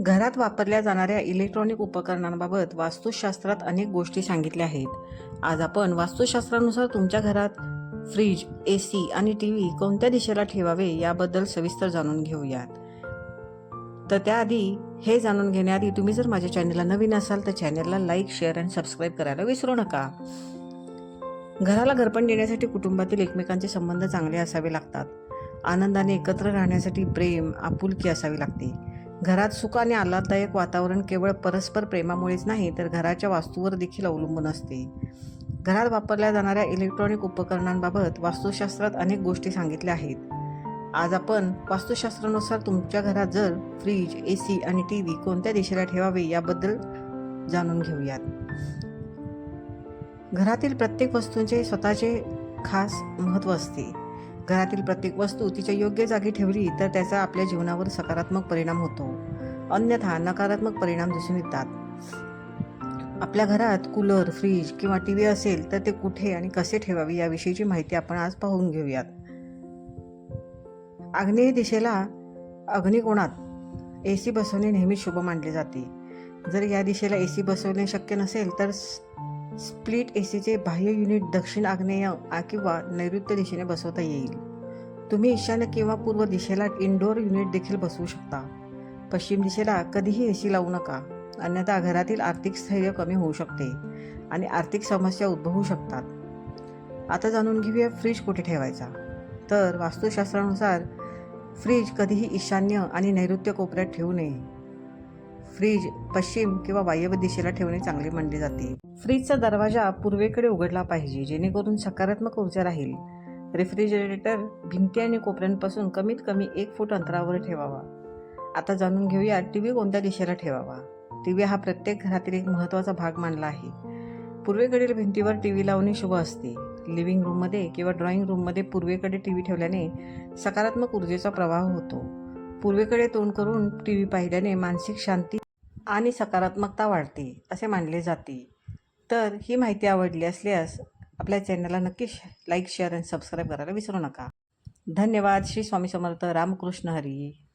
घरात वापरल्या जाणाऱ्या इलेक्ट्रॉनिक उपकरणांबाबत वास्तुशास्त्रात अनेक गोष्टी सांगितल्या आहेत. आज आपण वास्तुशास्त्रानुसार तुमच्या घरात फ्रीज ए सी आणि टी व्ही कोणत्या दिशेला ठेवावे याबद्दल सविस्तर जाणून घेऊयात. तर त्याआधी हे जाणून घेण्याआधी तुम्ही जर माझ्या चॅनलला नवीन असाल तर चॅनलला लाईक शेअर आणि सबस्क्राईब करायला विसरू नका. घराला घरपण देण्यासाठी कुटुंबातील एकमेकांचे संबंध चांगले असावे लागतात. आनंदाने एकत्र राहण्यासाठी प्रेम आपुलकी असावी लागते. घरात सुख आणि आल्हाददायक वातावरण केवळ परस्पर प्रेमामुळेच नाही तर घराच्या वास्तूवर देखील अवलंबून असते. घरात वापरल्या जाणाऱ्या इलेक्ट्रॉनिक उपकरणांबाबत वास्तुशास्त्रात अनेक गोष्टी सांगितल्या आहेत. आज आपण वास्तुशास्त्रानुसार तुमच्या घरात जर फ्रीज ए सी आणि टी व्ही कोणत्या दिशेला ठेवावे याबद्दल जाणून घेऊयात. घरातील प्रत्येक वस्तूंचे स्वतःचे खास महत्त्व असते. घरातील प्रत्येक वस्तू तिच्या योग्य जागी ठेवली तर त्याचा आपल्या जीवनावर सकारात्मक परिणाम होतो. अन्यथा नकारात्मक परिणाम दिसून येतात. आपल्या घरात कूलर फ्रीज किंवा टी व्ही असेल तर ते कुठे आणि कसे ठेवावे याविषयीची माहिती आपण आज पाहून घेऊयात. आग्नेय दिशेला अग्निकोणात ए सी बसवणे नेहमी शुभ मानले जाते. जर या दिशेला ए सी बसवणे शक्य नसेल तर स्प्लिट ए सीचे बाह्य युनिट दक्षिण आग्नेय किंवा नैऋत्य दिशेने बसवता येईल. तुम्ही ईशान्य किंवा पूर्व दिशेला इनडोअर युनिट देखील बसवू शकता. पश्चिम दिशेला कधीही ए सी लावू नका. अन्यथा घरातील आर्थिक स्थैर्य कमी होऊ शकते आणि आर्थिक समस्या उद्भवू शकतात. आता जाणून घेऊया फ्रीज कुठे ठेवायचा? तर वास्तुशास्त्रानुसार फ्रीज कधीही ईशान्य आणि नैऋत्य कोपऱ्यात ठेवू नये. फ्रीज पश्चिम किंवा वायव्य दिशेला ठेवणे चांगले मानले जाते. फ्रीजचा दरवाजा पूर्वेकडे उघडला पाहिजे जेणेकरून सकारात्मक ऊर्जा राहील. रेफ्रिजरेटर भिंती आणि कोपऱ्यांपासून कमीत कमी एक फूट अंतरावर ठेवावा. आता जाणून घेऊया टी व्ही कोणत्या दिशेला ठेवावा. टी व्ही हा प्रत्येक घरातील एक महत्त्वाचा भाग मानला आहे. पूर्वेकडील भिंतीवर टी व्ही लावणे शुभ असते. लिव्हिंग रूममध्ये किंवा ड्रॉइंग रूममध्ये पूर्वेकडे टी व्ही ठेवल्याने सकारात्मक ऊर्जेचा प्रवाह होतो. पूर्वेकडे तोंड करून टी व्ही पाहिल्याने मानसिक शांती आणि सकारात्मकता वाढते असे मानले जाते. तर ही माहिती आवडली असल्यास आपल्या चॅनलला नक्की लाईक शेअर आणि सबस्क्राईब करायला विसरू नका. धन्यवाद. श्री स्वामी समर्थ. रामकृष्ण हरी.